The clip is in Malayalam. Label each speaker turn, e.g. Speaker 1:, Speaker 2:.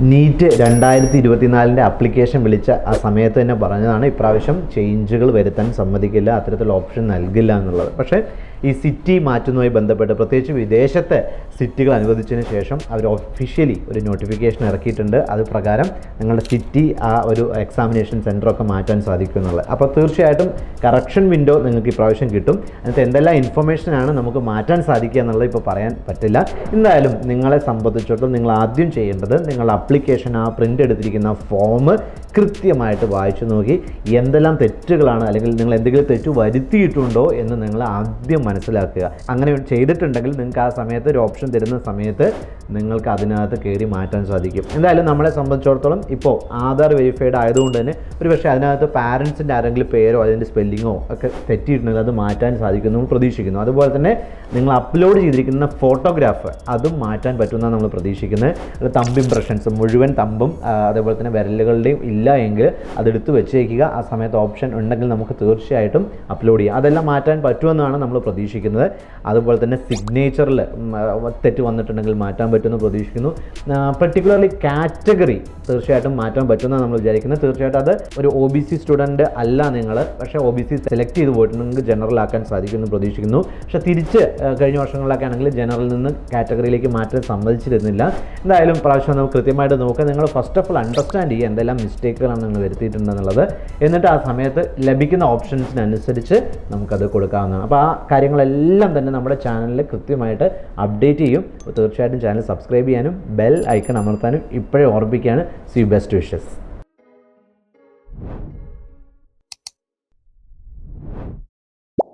Speaker 1: നീറ്റ് രണ്ടായിരത്തി ഇരുപത്തിനാലിന്റെ അപ്ലിക്കേഷൻ വിളിച്ച ആ സമയത്ത് തന്നെ പറഞ്ഞതാണ് ഇപ്രാവശ്യം ചേഞ്ചുകൾ വരുത്താൻ സമ്മതിക്കില്ല അത്തരത്തിലുള്ള ഓപ്ഷൻ നൽകില്ല എന്നുള്ളത്. പക്ഷേ ഈ സിറ്റി മാറ്റുന്നതുമായി ബന്ധപ്പെട്ട് പ്രത്യേകിച്ച് വിദേശത്തെ സിറ്റികൾ അനുവദിച്ചതിന് ശേഷം അവർ ഒഫീഷ്യലി ഒരു നോട്ടിഫിക്കേഷൻ ഇറക്കിയിട്ടുണ്ട്. അത് പ്രകാരം നിങ്ങളുടെ സിറ്റി ആ ഒരു എക്സാമിനേഷൻ സെന്ററൊക്കെ മാറ്റാൻ സാധിക്കും എന്നുള്ളത്. അപ്പോൾ തീർച്ചയായിട്ടും കറക്ഷൻ വിൻഡോ നിങ്ങൾക്ക് ഇപ്രാവശ്യം കിട്ടും. അതിനകത്ത് എന്തെല്ലാം ഇൻഫർമേഷനാണ് നമുക്ക് മാറ്റാൻ സാധിക്കുക എന്നുള്ളത് ഇപ്പോൾ പറയാൻ പറ്റില്ല. എന്തായാലും നിങ്ങളെ സംബന്ധിച്ചിടത്തോളം നിങ്ങൾ ആദ്യം ചെയ്യേണ്ടത് നിങ്ങളുടെ അപ്ലിക്കേഷൻ ആ പ്രിന്റ് എടുത്തിരിക്കുന്ന ഫോം കൃത്യമായിട്ട് വായിച്ചു നോക്കി എന്തെല്ലാം തെറ്റുകളാണ് അല്ലെങ്കിൽ നിങ്ങൾ എന്തെങ്കിലും തെറ്റ് വരുത്തിയിട്ടുണ്ടോ എന്ന് നിങ്ങൾ ആദ്യം മനസ്സിലാക്കുക. അങ്ങനെ ചെയ്തിട്ടുണ്ടെങ്കിൽ നിങ്ങൾക്ക് ആ സമയത്ത് ഒരു ഓപ്ഷൻ തരുന്ന സമയത്ത് നിങ്ങൾക്ക് അതിനകത്ത് കയറി മാറ്റാൻ സാധിക്കും. എന്തായാലും നമ്മളെ സംബന്ധിച്ചിടത്തോളം ഇപ്പോൾ ആധാർ വെരിഫൈഡ് ആയതുകൊണ്ട് തന്നെ ഒരു പക്ഷേ അതിനകത്ത് പാരൻസിന്റെ ആരെങ്കിലും പേരോ അതിന്റെ സ്പെല്ലിങ്ങോ ഒക്കെ തെറ്റിയിട്ടുണ്ടെങ്കിൽ അത് മാറ്റാൻ സാധിക്കുന്നു നമ്മൾ പ്രതീക്ഷിക്കുന്നു. അതുപോലെ തന്നെ നിങ്ങൾ അപ്ലോഡ് ചെയ്തിരിക്കുന്ന ഫോട്ടോഗ്രാഫ് അതും മാറ്റാൻ പറ്റുമെന്നാണ് നമ്മൾ പ്രതീക്ഷിക്കുന്നത്. തമ്പ് ഇംപ്രഷൻസ് മുഴുവൻ തമ്പും അതേപോലെ തന്നെ വിരലുകളുടെയും ഇല്ല എങ്കിൽ അതെടുത്ത് വെച്ചേക്കുക. ആ സമയത്ത് ഓപ്ഷൻ ഉണ്ടെങ്കിൽ നമുക്ക് തീർച്ചയായിട്ടും അപ്ലോഡ് ചെയ്യാം. അതെല്ലാം മാറ്റാൻ പറ്റുമെന്നാണ് നമ്മൾ പ്രതീക്ഷിക്കുന്നത്. അതുപോലെ തന്നെ സിഗ്നേച്ചറിൽ തെറ്റ് വന്നിട്ടുണ്ടെങ്കിൽ മാറ്റാൻ പറ്റുമെന്ന് പ്രതീക്ഷിക്കുന്നു. പെർട്ടിക്കുലർലി കാറ്റഗറി തീർച്ചയായിട്ടും മാറ്റാൻ പറ്റുമെന്നാണ് നമ്മൾ വിചാരിക്കുന്നത്. തീർച്ചയായിട്ടും അത് ഒരു ഒ ബി സി സ്റ്റുഡന്റ് അല്ല നിങ്ങൾ. പക്ഷേ ഒ ബി സി സെലക്ട് ചെയ്ത് പോയിട്ടുണ്ടെങ്കിൽ ജനറൽ ആക്കാൻ സാധിക്കുമെന്ന് പ്രതീക്ഷിക്കുന്നു. പക്ഷേ തിരിച്ച് കഴിഞ്ഞ വർഷങ്ങളിലൊക്കെ ആണെങ്കിൽ ജനറലിൽ നിന്ന് കാറ്റഗറിയിലേക്ക് മാറ്റാൻ സമ്മതിച്ചിരുന്നില്ല. എന്തായാലും പ്രാവശ്യം നമുക്ക് കൃത്യമായിട്ട് നോക്കുക. നിങ്ങൾ ഫസ്റ്റ് ഓഫ് ഓൾ അണ്ടർസ്റ്റാൻഡ് ചെയ്യുക. എന്തെല്ലാം മിസ്റ്റേക്കുകളാണ് നിങ്ങൾ വരുത്തിയിട്ടുണ്ടെന്നുള്ളത്. എന്നിട്ട് ആ സമയത്ത് ലഭിക്കുന്ന ഓപ്ഷൻസിനനുസരിച്ച് നമുക്കത് കൊടുക്കാവുന്നതാണ്. അപ്പോൾ ആ കാര്യങ്ങളെല്ലാം തന്നെ നമ്മുടെ ചാനലിൽ കൃത്യമായിട്ട് അപ്ഡേറ്റ് ചെയ്യും. തീർച്ചയായിട്ടും ചാനൽ സബ്സ്ക്രൈബ് ചെയ്യാനും ബെൽ ഐക്കൺ അമർത്താനും ഇപ്പോഴേ ഓർമ്മിക്കുകയാണ് സി ബെസ്റ്റ് വിഷസ്